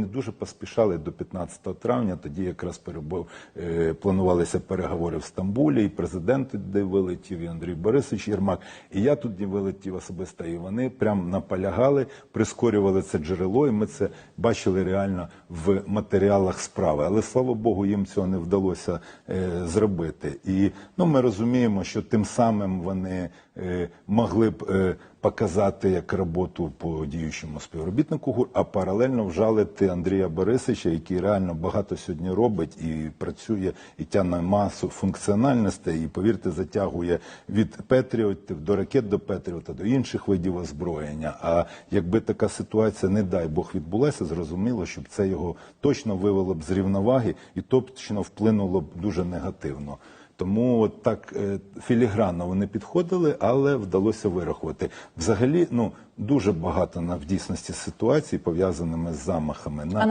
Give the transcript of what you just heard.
Не дуже поспішали до 15 травня. Тоді якраз перебув, е, планувалися переговори в Стамбулі, і президент туди вилетів, і Андрій Борисович Єрмак. І я туди вилетів особисто. І вони прям наполягали, прискорювали це джерело, і ми це бачили реально в матеріалах справи. Але слава Богу, їм цього не вдалося е, зробити. І ну, ми розуміємо, що тим самим вони е, могли б. Е, показати як роботу по діючому співробітнику ГУР, а паралельно вжалити Андрія Борисовича, який реально багато сьогодні робить і працює і тягне масу функціональностей, і повірте, затягує від Петріотів до ракет до Петріота, до інших видів озброєння. А якби така ситуація, не дай Бог, відбулася, зрозуміло, щоб це його точно вивело б з рівноваги і точно вплинуло б дуже негативно. Тому от так е, філігранно вони підходили, але вдалося вирахувати. Взагалі, ну дуже багато на в дійсності ситуацій пов'язаними з замахами на